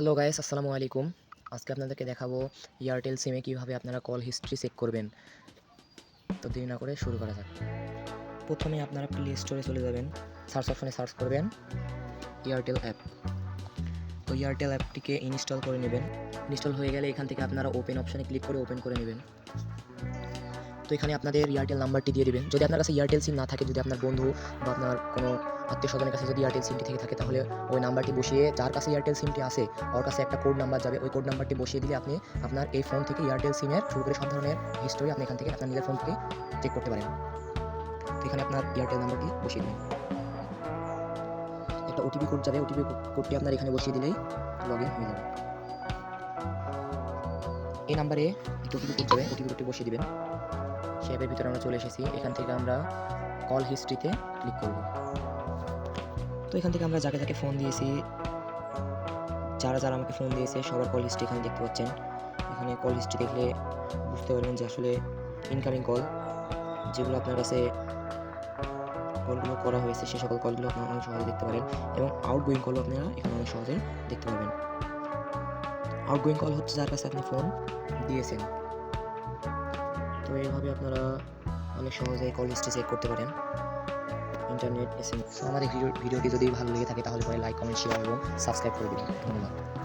Hello guys, আসসালামু আলাইকুম। আজকে আপনাদেরকে দেখাবো এয়ারটেল সিমে কীভাবে আপনারা কল হিস্ট্রি চেক করবেন। তো দেরি না করে শুরু করা যাক। প্রথমে আপনারা প্লে স্টোরে চলে যাবেন। সার্চ অপশনে সার্চ করবেন এয়ারটেল অ্যাপ তো এয়ারটেল অ্যাপটিকে ইনস্টল করে নেবেন। ইনস্টল হয়ে গেলে এখান থেকে আপনারা ওপেন অপশানে ক্লিক করে ওপেন করে নেবেন। তো এখানে আপনাদের এয়ারটেল নাম্বারটি দিয়ে দিবেন। যদি আপনার কাছে এয়ারটেল সিম না থাকে, যদি আপনার বন্ধু বা আপনার কোনো আত্মীয় স্বজনের কাছে যদি এয়ারটেল সিমটি থেকে থাকে, তাহলে ওই নাম্বারটি বসিয়ে যার কাছে এয়ারটেল সিমটি আছে, ওর কাছে একটা কোড নাম্বার যাবে। ওই কোড নাম্বারটি বসিয়ে দিলে আপনি আপনার এই ফোন থেকে এয়ারটেল সিমের শুরু করে সব ধরনের হিস্টোরি আপনি এখান থেকে আপনার নিজের ফোন থেকে চেক করতে পারেন। তো এখানে আপনার এয়ারটেল নাম্বারটি বসিয়ে দিন। একটা ওটিপি কোড যাবে। ওটিপি কোডটি আপনার এখানে বসিয়ে দিলেই লগ ইন হয়ে যাবে। এই নাম্বারে একটা ওটিপি কোড যাবে। ওটিপি কোডটি বসিয়ে দিবেন। সে অ্যাপের ভিতরে আমরা চলে এসেছি। এখান থেকে আমরা কল হিস্ট্রিতে ক্লিক করব। তো এখান থেকে আমরা যাকে যাকে ফোন দিয়েছি, যারা যারা আমাকে ফোন দিয়েছে, সবার কল হিস্ট্রি এখানে দেখতে পাচ্ছেন। এখানে কল হিস্ট্রি দেখলে বুঝতে পারবেন যে আসলে ইনকামিং কল যেগুলো আপনার কাছে কলগুলো করা হয়েছে, সে সকল কলগুলো আপনারা অনেক সহজে দেখতে পারেন এবং আউটগোয়িং কলও আপনারা এখানে অনেক সহজে দেখতে পারবেন আউটগোয়িং কল হচ্ছে যার কাছে আপনি ফোন দিয়েছেন। তো এইভাবে আপনারা অনেক সহজে কল হিস্ট্রি চেক করতে পারেন। ইন্টারনেট এস এম আমাদের ভিডিও ভিডিওটি যদি ভালো লেগে থাকে তাহলে পরে লাইক কমেন্ট শেয়ার এবং সাবস্ক্রাইব করে দিন ধন্যবাদ।